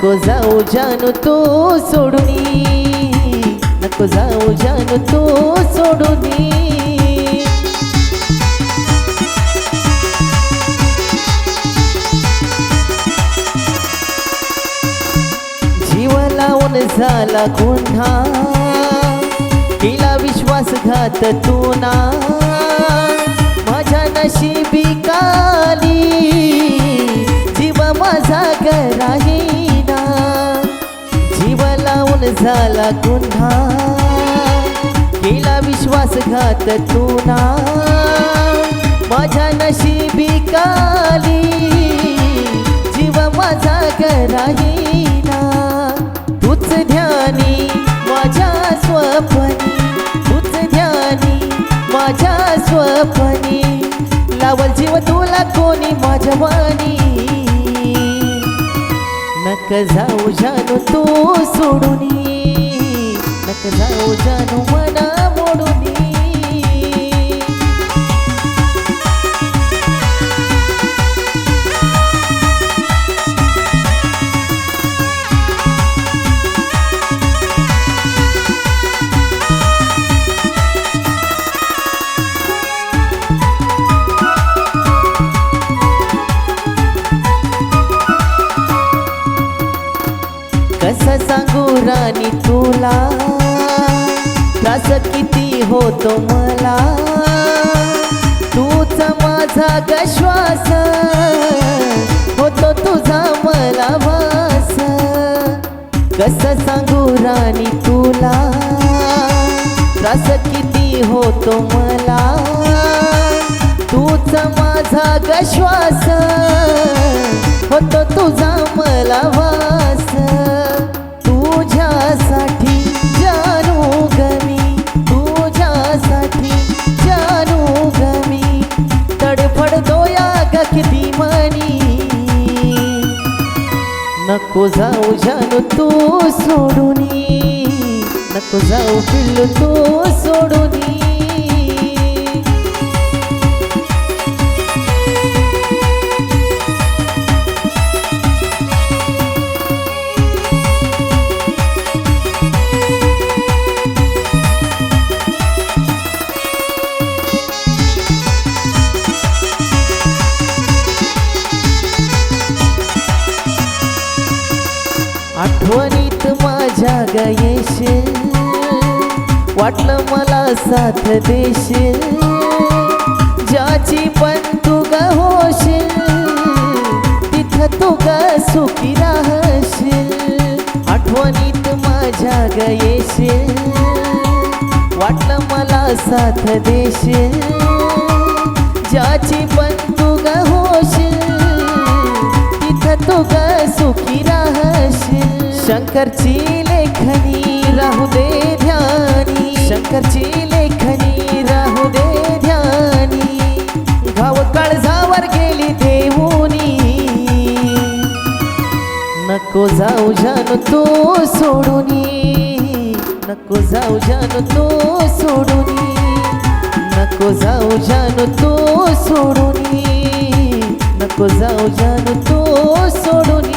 नको जाऊ जानू तो सोडूनी. नको जाऊ जानू तो सोडूनी. लावून झाला गुन्हा. केला विश्वासघात तू ना माझ्या नशी झाला गुन्हा. केला विश्वासघात तू ना माझ्या नशिबी काली. जीव माझा कराहीना तूच ध्यानी माझ्या स्वपनी. तूच ध्यानी माझ्या स्वपनी. लावल जीव तुला कोणी माझ्या वाणी. नक जाऊ जानू तू सोडून. नक जाऊ जानू मना मोडून. कसं सांगू राणी तुला. त्रास किती होतो मला. तूच माझा गश्वास. होतो तुझा मला वास. कसं सांगू राणी तुला. त्रास किती होतो मला. तूच माझा ग नको जाऊ जानू तू सोडूनी. नको जाऊ पिल्लू तू सोडूनी. आठवणीत येशील. वाटलं मला साथ देशील. ज्याची पण तू ग होशील तिथं तू ग सुखी राहशील. आठवणीत माझ्या ग येशील. वाटलं मला साथ देशील. ज्याची पण तू ग होशील तिथं तू ग सुखी राहशील. शंकरची लेखनी राहू दे ध्यानी. शंकरची लेखनी राहू दे ध्यानी. गाव काळजावर गेली देऊनी. नको जाऊ जान तू सोडूनी. नको जाऊ जान तू सोडूनी. नको जाऊ जान तू सोडूनी. नको जाऊ जान तू सोडूनी.